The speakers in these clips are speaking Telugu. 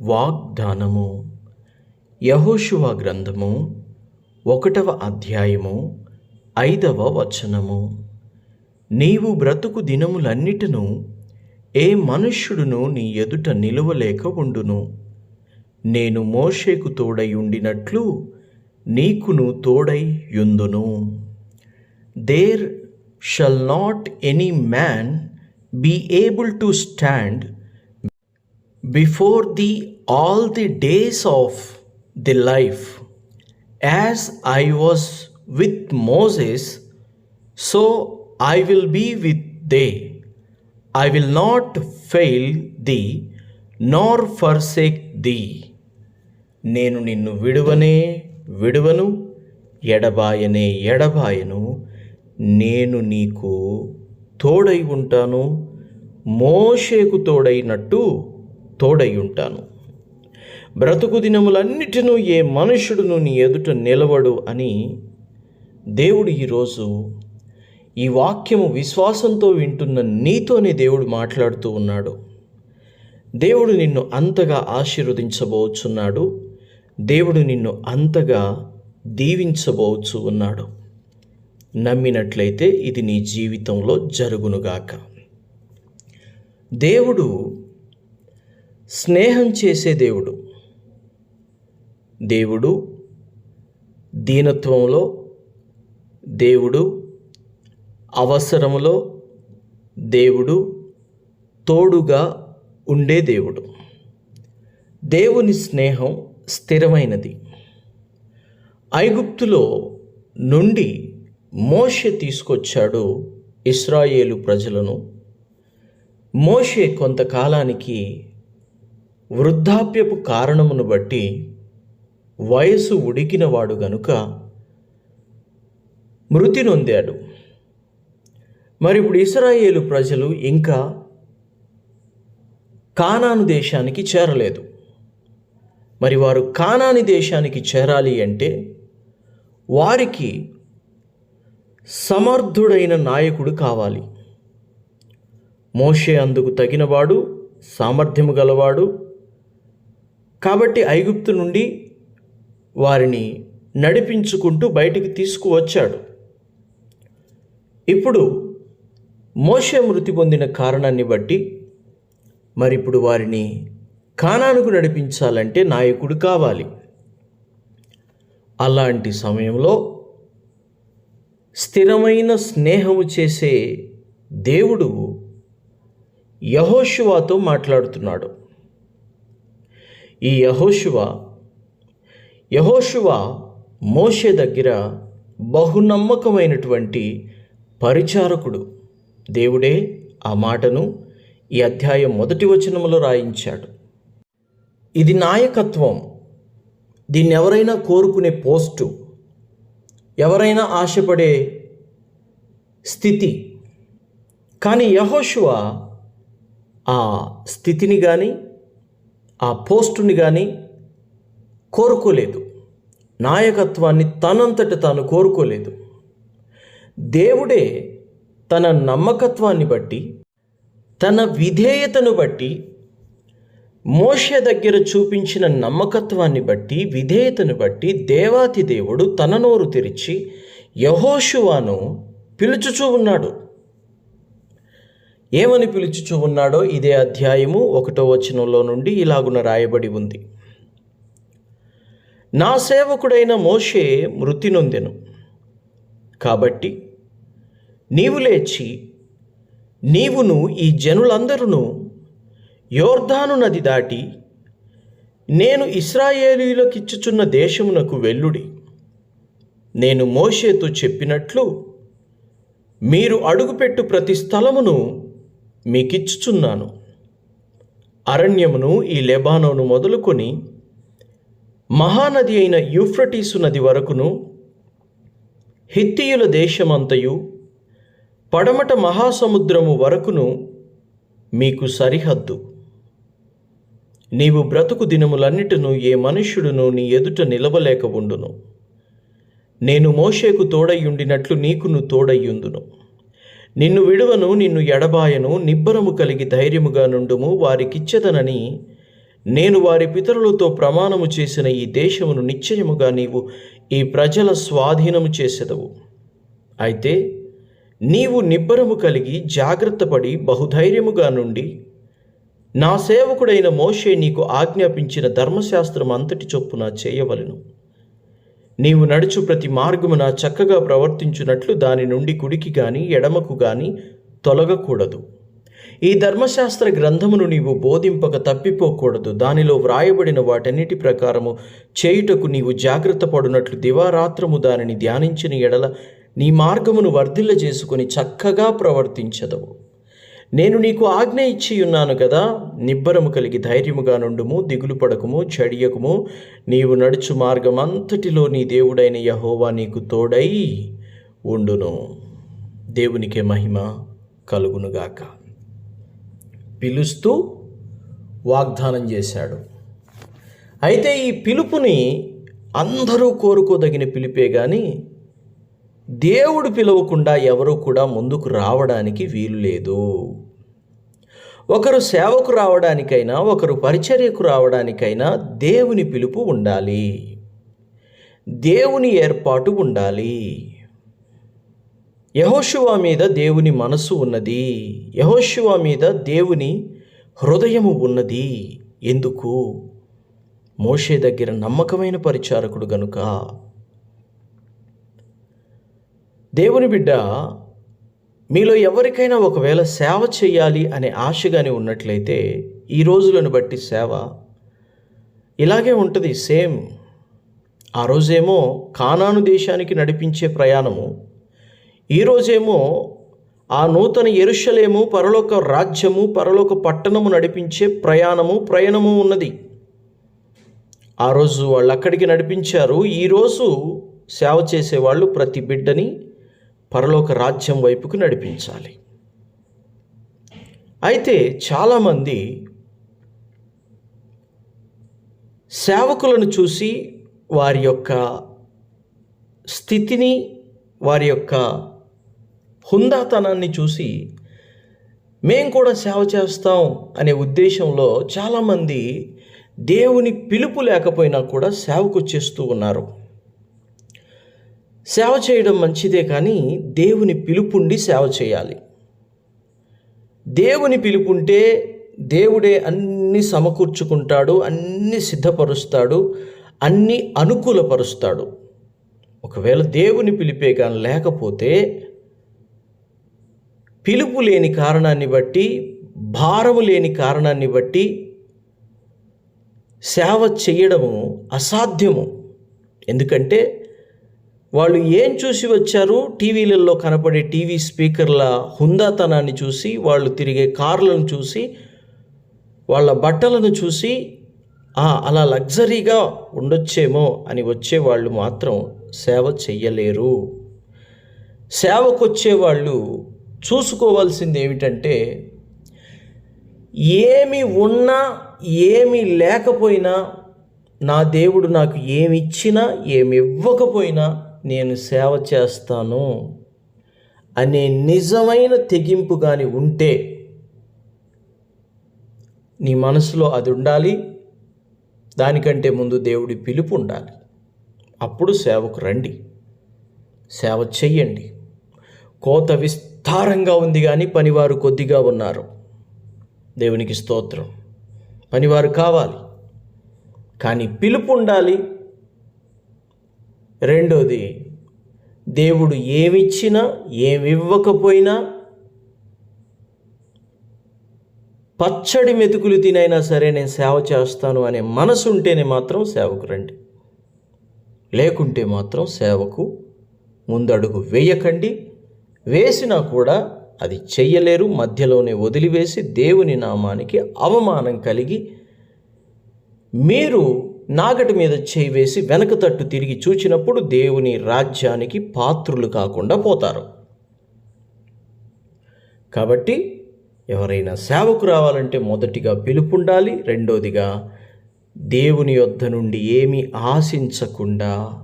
వాగ్దానము. యహోషువ గ్రంథము ఒకటవ అధ్యాయము ఐదవ వచనము. నీవు బ్రతుకు దినములన్నిటిను ఏ మనుష్యుడును నీ ఎదుట నిలువలేక ఉండును. నేను మోషేకు తోడై ఉండినట్లు నీకును తోడై యుందును. There shall not any man be able to stand before thee all the days of the life as I was with Moses so I will be with thee I will not fail thee nor forsake thee నేను నిన్ను విడువనే విడువను ఎడబాయనే ఎడబాయను. నేను నీకు తోడై ఉంటాను మోషేకు తోడైనట్టు తోడై ఉంటాను బ్రతుకు దినములన్నిటినూ ఏ మనుషుడును నీ ఎదుట నిలవడు అని దేవుడు ఈరోజు ఈ వాక్యము విశ్వాసంతో వింటున్న నీతోనే దేవుడు మాట్లాడుతూ ఉన్నాడు. దేవుడు నిన్ను అంతగా ఆశీర్వదించబోచున్నాడు. దేవుడు నిన్ను అంతగా దీవించబోచు ఉన్నాడు. నమ్మినట్లయితే ఇది నీ జీవితంలో జరుగునుగాక. దేవుడు స్నేహం చేసే దేవుడు. దేవుడు దీనత్వంలో దేవుడు అవసరములో దేవుడు తోడుగా ఉండే దేవుడు. దేవుని స్నేహం స్థిరమైనది. ఐగుప్తులో నుండి మోషే తీసుకొచ్చాడు ఇస్రాయేలు ప్రజలను. మోషే కొంతకాలానికి వృద్ధాప్యపు కారణమును బట్టి వయసు ఉడికినవాడు గనుక మృతి నొందాడు. మరి ఇప్పుడు ఇస్రాయేలు ప్రజలు ఇంకా కానాను దేశానికి చేరలేదు. మరి వారు కానాని దేశానికి చేరాలి అంటే వారికి సమర్థుడైన నాయకుడు కావాలి. మోషే అందుకు తగినవాడు సామర్థ్యము గలవాడు కాబట్టి ఐగుప్తు నుండి వారిని నడిపించుకుంటూ బయటికి తీసుకువచ్చాడు. ఇప్పుడు మోషే మృతి పొందిన కారణాన్ని బట్టి మరి ఇప్పుడు వారిని కానానుకు నడిపించాలంటే నాయకుడు కావాలి. అలాంటి సమయంలో స్థిరమైన స్నేహము చేసే దేవుడు యహోశివాతో మాట్లాడుతున్నాడు. ఈ యహోశువ యహోశువ మోషే దగ్గర బహునమ్మకమైనటువంటి పరిచారకుడు. దేవుడే ఆ మాటను ఈ అధ్యాయం మొదటి వచనములో రాయించాడు. ఇది నాయకత్వం. దీన్ని ఎవరైనా కోరుకునే పోస్టు ఎవరైనా ఆశపడే స్థితి. కానీ యహోశువ ఆ స్థితిని కానీ ఆ పోస్టుని కానీ కోరుకోలేదు. నాయకత్వాన్ని తనంతట తాను కోరుకోలేదు. దేవుడే తన నమ్మకత్వాన్ని బట్టి తన విధేయతను బట్టి మోషే దగ్గర చూపించిన నమ్మకత్వాన్ని బట్టి విధేయతను బట్టి దేవాతి దేవుడు తన నోరు తెరిచి యహోషువాను పిలుచుచూ ఉన్నాడు. ఏమని పిలుచుచు ఉన్నాడో ఇదే అధ్యాయము ఒకటో వచనంలో నుండి ఇలాగున రాయబడి ఉంది. నా సేవకుడైన మోషే మృతి నొందెను. కాబట్టి నీవు లేచి నీవును ఈ జనులందరూ యోర్ధాను నది దాటి నేను ఇస్రాయేలీలకిచ్చుచున్న దేశమునకు వెల్లుడి నేను మోషేతో చెప్పినట్లు మీరు అడుగుపెట్టు ప్రతి స్థలమును మీకిచ్చుచున్నాను. అరణ్యమును ఈ లెబానోను మొదలుకొని మహానది అయిన యూఫ్రటీసు నది వరకును హిత్తియుల దేశమంతయు పడమట మహాసముద్రము వరకును మీకు సరిహద్దు. నీవు బ్రతుకు దినములన్నిటిను ఏ మనుష్యుడును నీ ఎదుట నిలవలేక ఉండును. నేను మోషేకు తోడయ్యుండినట్లు నీకును తోడయ్యుందును. నిన్ను విడువను నిన్ను ఎడబాయను నిబ్బరము కలిగి ధైర్యముగా నుండుము వారికిచ్చదనని నేను వారి పితరులతో ప్రమాణము చేసిన ఈ దేశమును నిశ్చయముగా నీవు ఈ ప్రజల స్వాధీనము చేసెదవు. అయితే నీవు నిబ్బరము కలిగి జాగ్రత్తపడి బహుధైర్యముగా నుండి నా సేవకుడైన మోషే నీకు ఆజ్ఞాపించిన ధర్మశాస్త్రం అంతటి చొప్పున చేయవలెను. నీవు నడుచు ప్రతి మార్గమున చక్కగా ప్రవర్తించున్నట్లు దాని నుండి కుడికి గాని ఎడమకు గాని తొలగకూడదు. ఈ ధర్మశాస్త్ర గ్రంథమును నీవు బోధింపక తప్పిపోకూడదు. దానిలో వ్రాయబడిన వాటన్నిటి ప్రకారము చేయుటకు నీవు జాగ్రత్త పడునట్లు దివారాత్రము దానిని ధ్యానించిన ఎడల నీ మార్గమును వర్ధిల్ల చేసుకుని చక్కగా ప్రవర్తించదవు. నేను నీకు ఆజ్ఞ ఇచ్చి ఉన్నాను కదా నిబ్బరము కలిగి ధైర్యముగా నుండుము దిగులు పడకము చడియకుము. నీవు నడుచు మార్గం అంతటిలో నీ దేవుడైన యహోవా నీకు తోడై ఉండును. దేవునికే మహిమ కలుగునుగాక. పిలుస్తూ వాగ్దానం చేశాడు. అయితే ఈ పిలుపుని అందరూ కోరుకోదగిన పిలిపే కానీ దేవుడు పిలవకుండా ఎవరూ కూడా ముందుకు రావడానికి వీలు లేదు. ఒకరు సేవకు రావడానికైనా ఒకరు పరిచర్యకు రావడానికైనా దేవుని పిలుపు ఉండాలి. దేవుని ఏర్పాటు ఉండాలి. యహోశువా మీద దేవుని మనసు ఉన్నది. యహోశువా మీద దేవుని హృదయము ఉన్నది. ఎందుకు? మోషే దగ్గర నమ్మకమైన పరిచారకుడు గనుక. దేవుని బిడ్డ మీలో ఎవరికైనా ఒకవేళ సేవ చేయాలి అనే ఆశగానే ఉన్నట్లయితే ఈ రోజులను బట్టి సేవ ఇలాగే ఉంటుంది సేమ్. ఆ రోజేమో కానాను దేశానికి నడిపించే ప్రయాణము. ఈరోజేమో ఆ నూతన ఎరుషలేము పరలోక రాజ్యము పరలోక పట్టణము నడిపించే ప్రయాణము ప్రయాణము ఉన్నది. ఆ రోజు వాళ్ళు అక్కడికి నడిపించారు ఈరోజు సేవ చేసేవాళ్ళు ప్రతి బిడ్డని పరలోక రాజ్యం వైపుకు నడిపించాలి. అయితే చాలామంది సేవకులను చూసి వారి యొక్క స్థితిని వారి యొక్క హుందాతనాన్ని చూసి మేము కూడా సేవ చేస్తాం అనే ఉద్దేశంలో చాలామంది దేవుని పిలుపు లేకపోయినా కూడా సేవకు చేస్తూ ఉన్నారు. సేవ చేయడం మంచిదే కానీ దేవుని పిలుపుండి సేవ చేయాలి. దేవుని పిలుపుంటే దేవుడే అన్ని సమకూర్చుకుంటాడు అన్ని సిద్ధపరుస్తాడు అన్ని అనుకూలపరుస్తాడు. ఒకవేళ దేవుని పిలిపే కానీ లేకపోతే పిలుపు లేని కారణాన్ని బట్టి భారము లేని కారణాన్ని బట్టి సేవ చేయడము అసాధ్యము. ఎందుకంటే వాళ్ళు ఏం చూసి వచ్చారు? టీవీలలో కనపడే టీవీ స్పీకర్ల హుందాతనాన్ని చూసి వాళ్ళు తిరిగే కార్లను చూసి వాళ్ళ బట్టలను చూసి అలా లగ్జరీగా ఉండొచ్చేమో అని వచ్చే వాళ్ళు మాత్రం సేవ చెయ్యలేరు. సేవకు వచ్చేవాళ్ళు చూసుకోవాల్సింది ఏమిటంటే ఏమి ఉన్నా ఏమి లేకపోయినా నా దేవుడు నాకు ఏమి ఇచ్చినా ఏమి ఇవ్వకపోయినా నేను సేవ చేస్తాను అనే నిజమైన తెగింపు కానీ ఉంటే నీ మనసులో అది ఉండాలి. దానికంటే ముందు దేవుడి పిలుపు ఉండాలి. అప్పుడు సేవకు రండి. సేవ చెయ్యండి. కోత విస్తారంగా ఉంది కానీ పనివారు కొద్దిగా ఉన్నారు. దేవునికి స్తోత్రం. పనివారు కావాలి. కానీ పిలుపు ఉండాలి. రెండోది దేవుడు ఏమిచ్చినా ఏమివ్వకపోయినా పచ్చడి మెతుకులు తినైనా సరే నేను సేవ చేస్తాను అనే మనసు ఉంటేనే మాత్రం సేవకు రండి. లేకుంటే మాత్రం సేవకు ముందడుగు వేయకండి. వేసినా కూడా అది చెయ్యలేరు. మధ్యలోనే వదిలివేసి దేవుని నామానికి అవమానం కలిగి మీరు నాగటి మీద చేయి వేసి వెనక తట్టు తిరిగి చూచినప్పుడు దేవుని రాజ్యానికి పాత్రులు కాకుండా పోతారు. కాబట్టి ఎవరైనా సేవకు రావాలంటే మొదటిగా పిలుపుండాలి రెండోదిగా దేవుని యొద్ధ నుండి ఏమీ ఆశించకుండా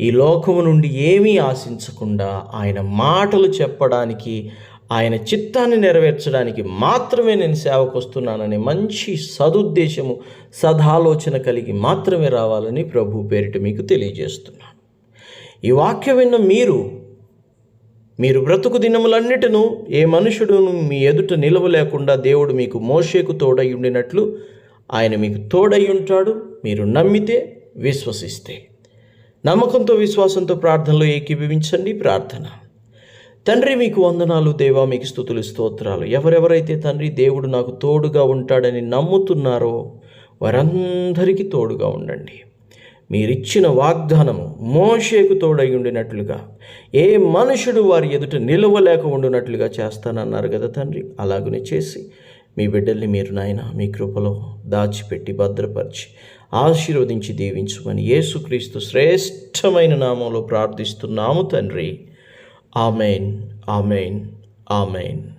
ఈ లోకము నుండి ఏమీ ఆశించకుండా ఆయన మాటలు చెప్పడానికి ఆయన చిత్తాన్ని నెరవేర్చడానికి మాత్రమే నేను సేవకు వస్తున్నానని మంచి సదుద్దేశము సదాలోచన కలిగి మాత్రమే రావాలని ప్రభు పేరిట మీకు తెలియజేస్తున్నాను. ఈ వాక్యం విన్న మీరు మీరు బ్రతుకు దినములన్నిటిను ఏ మనుషుడును మీ ఎదుట నిలవలేకుండా దేవుడు మీకు మోషేకు తోడై ఉండినట్లు ఆయన మీకు తోడై ఉంటాడు. మీరు నమ్మితే విశ్వసిస్తే. నమ్మకంతో విశ్వాసంతో ప్రార్థనలో ఏకీభవించండి. ప్రార్థన. తండ్రి మీకు వందనాలు దేవా మీకు స్థుతులు స్తోత్రాలు. ఎవరెవరైతే తండ్రి దేవుడు నాకు తోడుగా ఉంటాడని నమ్ముతున్నారో వారందరికీ తోడుగా ఉండండి. మీరిచ్చిన వాగ్దానము మోషేకు తోడై ఉండినట్లుగా ఏ మనుషుడు వారి ఎదుట నిలవలేక ఉండునట్లుగా చేస్తానన్నారు కదా తండ్రి. అలాగనే చేసి మీ బిడ్డల్ని మీరు నాయన మీ కృపలో దాచిపెట్టి భద్రపరిచి ఆశీర్వదించి దీవించమని యేసుక్రీస్తు శ్రేష్టమైన నామంలో ప్రార్థిస్తున్నాము తండ్రి. Amen. Amen. Amen.